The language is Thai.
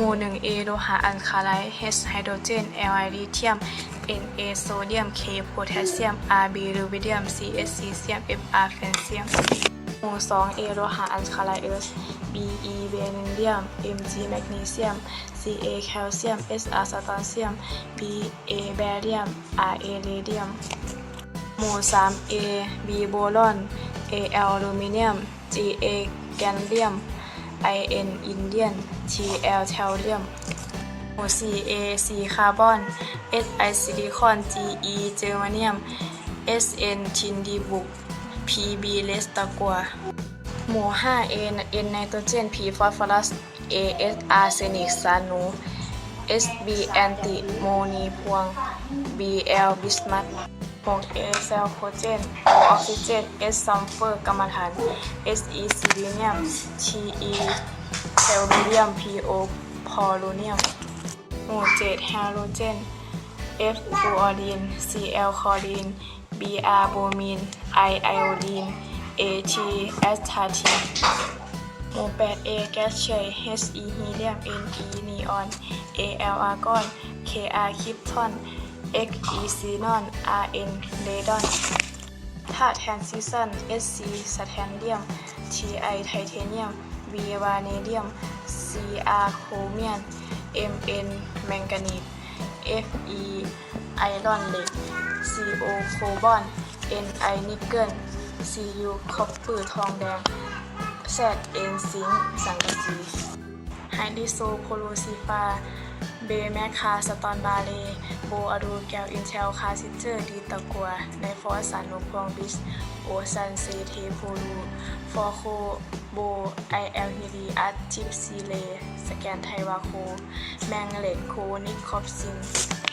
หมู่ 1A โลหะอัลคาไลท์ H ไฮโดรเจน Li ลิเธียม Na โซเดียม K โพแทสเซียม Rb รูบิเดียม Cs ซีเซียม Fr แฟนเซียมหมู่ 2A โลหะอัลคาไลท์เอิร์ธ Be เบริเดียม Mg แมกนีเซียม Ca แคลเซียม Sr สตอนเซียม Ba แบเรียม Ra เรเดียมหมู่ 3A B โบรอน Al อลูมิเนียม Ga แกนเลียม In อินเดียน Tl เทลเลียมหมู่ 4A C คาร์บอน Si ซิลิคอน Ge เจอร์มาเนียม Sn ทินดีบุก Pb เลสตะกัว หมู่ 5A N ไนโตรเจน P ฟอสฟอรัส As อาร์เซนิกซานู Sb แอนติโมนีพวง Bl บิสมัต 6A เซลโคเจน O ออกซิเจน S ซัมเฟอร์กรรมฐาน Se ซิลิเนียม Te เทลเรียม Po พอลูเนียมหมู่7ไฮโดเจน F ฟลูออรีน Cl คลอรีน Br โบมีน I ไอโอดีน At แอสทาทีนหมู่ 8A แก๊สเฉย He ฮีเลียม Ne นีออน Al อาร์กอน Kr คริปทอน Xe ซีนอน Rn เรดอนธาตุแทนซิซัน Sc สแทนเดียม Ti ไทเทเนียม V วาเนเดียม Cr โครเมียน Mn แมงกานีส Fe ไอรอนเหล็ก Co โคบอน Ni นิกเกิล Cu คอปเปอร์ทองแดง Z เอนซิงค์สังกะสีไฮดิโซโพโลซิฟา เบแมคคาสตอนบาเลโบอารูแกลอินเทลคาซิเจอร์ดีตะกัวในฟอสสันุพวงบิสโอซันเซเทโพลูฟอโคโบไอเอลฮีดีอัตจิปซีเลสแกนไทวาโคแมงเหล็กโคนิคอปซิน